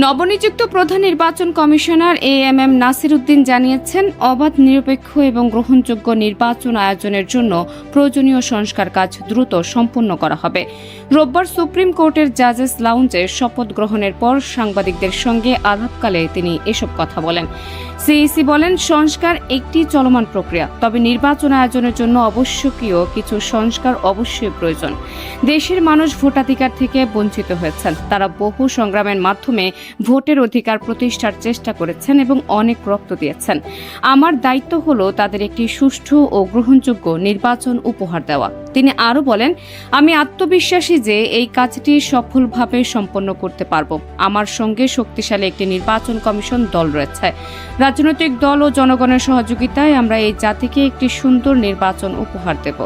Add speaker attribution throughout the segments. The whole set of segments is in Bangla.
Speaker 1: নবনিযুক্ত প্রধান নির্বাচন commissioner A M M Nasir Uddin জানিয়েছেন, অবাধ, নিরপেক্ষ এবং গ্রহণযোগ্য নির্বাচন আয়োজনের জন্য প্রয়োজনীয় সংস্কার কাজ দ্রুত সম্পন্ন করা হবে। রোববার সুপ্রিম কোর্টের জাজেস লাউঞ্জে শপথ গ্রহণের পর সাংবাদিকদের সঙ্গে আলাপকালে তিনি এসব কথা বলেন। সিইসি বলেন, সংস্কার একটি চলমান প্রক্রিয়া, তবে নির্বাচন আয়োজনের জন্য আবশ্যকীয় কিছু সংস্কার অবশ্যই প্রয়োজন। দেশের মানুষ ভোটাধিকার থেকে বঞ্চিত হয়েছেন। তারা বহু সংগ্রামের মাধ্যমে ভোটের অধিকার প্রতিষ্ঠার চেষ্টা করেছেন এবং অনেক রক্ত দিয়েছেন। আমার দায়িত্ব হলো তাদের একটি সুষ্ঠু ও গ্রহণযোগ্য নির্বাচন উপহার দেওয়া। তিনি আরও বলেন, আমি আত্মবিশ্বাসী যে এই কাজটি সফলভাবে সম্পন্ন করতে পারব। আমার সঙ্গে শক্তিশালী একটি নির্বাচন কমিশন দল রয়েছে। রাজনৈতিক দল ও জনগণের সহযোগিতায় আমরা এই জাতিকে একটি সুন্দর নির্বাচন উপহার দেব।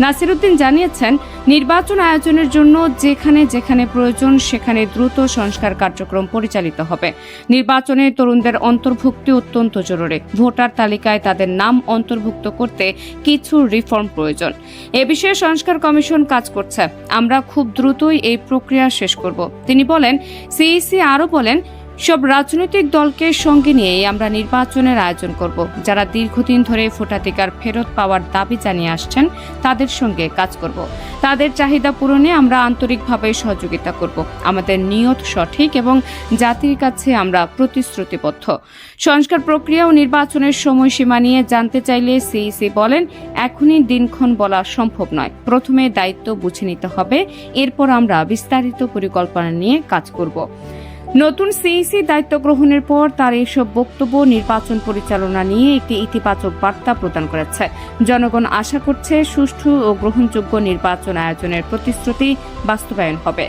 Speaker 1: নাসিরুদ্দিন জানিয়েছেন, নির্বাচন আয়োজনের জন্য যেখানে যেখানে প্রয়োজন, সেখানে দ্রুত সংস্কার কার্যক্রম পরিচালিত হবে। নির্বাচনে তরুণদের অন্তর্ভুক্তি অত্যন্ত জরুরি। ভোটার তালিকায় তাদের নাম অন্তর্ভুক্ত করতে কিছু রিফর্ম প্রয়োজন। এ বিষয়ে সংস্কার কমিশন কাজ করছে। আমরা খুব দ্রুতই এই প্রক্রিয়া শেষ করব। তিনি বলেন, সিইসি আরও বলেন সব রাজনৈতিক দলকে সঙ্গে নিয়েই আমরা নির্বাচনের আয়োজন করব। যারা দীর্ঘদিন ধরে ভোটাধিকার ফেরত পাওয়ার দাবি জানিয়ে আসছেন, তাদের সঙ্গে কাজ করব। তাদের চাহিদা পূরণে আমরা আন্তরিকভাবে সহযোগিতা করব। আমাদের নিয়ত সঠিক এবং জাতির কাছে আমরা প্রতিশ্রুতিবদ্ধ। সংস্কার প্রক্রিয়া ও নির্বাচনের সময়সীমা নিয়ে জানতে চাইলে সিইসি বলেন, এখনই দিনক্ষণ বলা সম্ভব নয়। প্রথমে দায়িত্ব বুঝে নিতে হবে। এরপর আমরা বিস্তারিত পরিকল্পনা নিয়ে কাজ করব। নতুন সিইসি দায়িত্ব গ্রহণের পর তার এসব বক্তব্য, নির্বাচন পরিচালনা নিয়ে একটি ইতিবাচক বার্তা প্রদান করেছে। জনগণ আশা করছে সুষ্ঠু ও গ্রহণযোগ্য নির্বাচন আয়োজনের প্রতিশ্রুতি বাস্তবায়ন হবে।